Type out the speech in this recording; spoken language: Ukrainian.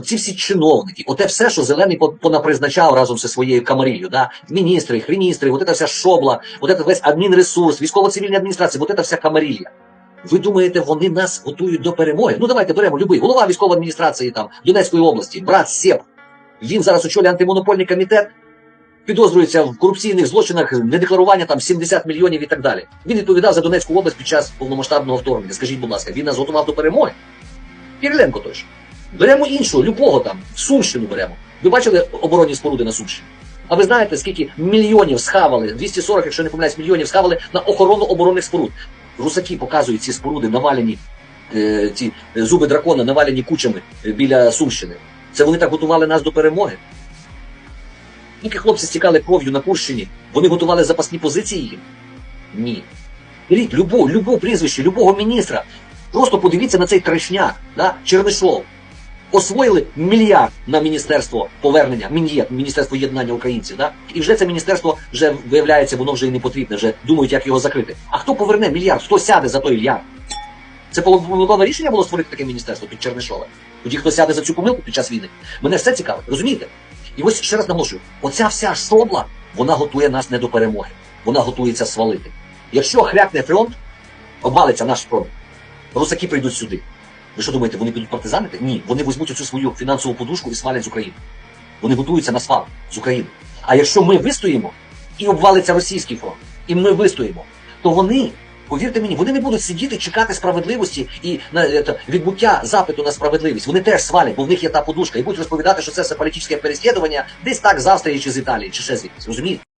Ці всі чиновники, оте все, що зелений по- понапризначав разом зі своєю камаріллю, да? міністри, хріністри, от ця вся шобла, от це весь адмінресурс, військово-цивільні адміністрації, от ця вся камарілля. Ви думаєте, вони нас готують до перемоги? Ну давайте беремо любий. Голова військової адміністрації там Донецької області, брат Сєп. Він зараз очолює антимонопольний комітет, підозрюється в корупційних злочинах, недекларування там 70 мільйонів і так далі. Він відповідав за Донецьку область під час повномасштабного вторгнення. Скажіть, будь ласка, він нас готував до перемоги? Кириленко ж. Беремо іншого, любого там, Сумщину беремо. Ви бачили оборонні споруди на Сумщині? А ви знаєте, скільки мільйонів схавали, 240, якщо не помиляюсь, мільйонів схавали на охорону оборонних споруд. Русаки показують ці споруди навалені, е, ці зуби дракона навалені кучами е, біля Сумщини. Це вони так готували нас до перемоги. Тільки хлопці стікали кров'ю на Курщині, вони готували запасні позиції їм? Ні. Беріть любу, любу прізвище, любого міністра. Просто подивіться на цей трешняк, да? Чернишов. Освоїли мільярд на міністерство повернення, мін'є, міністерство єднання українців, да? і вже це міністерство вже виявляється, воно вже і не потрібне, вже думають, як його закрити. А хто поверне мільярд? Хто сяде за той мільярд? Це помилкове рішення було створити таке міністерство під Чернишова. Тоді хто сяде за цю помилку під час війни. Мене це цікавить, розумієте? І ось ще раз наголошую: оця вся шобла, вона готує нас не до перемоги. Вона готується свалити. Якщо хрякне фронт, обвалиться наш фронт, русаки прийдуть сюди. Ви що думаєте, вони підуть партизанити? Ні, вони візьмуть цю свою фінансову подушку і свалять з України. Вони готуються на свал з України. А якщо ми вистоїмо і обвалиться російський фронт, і ми вистоїмо, то вони, повірте мені, вони не будуть сидіти, чекати справедливості і е, відбуття запиту на справедливість. Вони теж свалять, бо в них є та подушка, і будуть розповідати, що це все політичне переслідування десь так з Австрії чи з Італії, чи ще звідкись. Розумієте?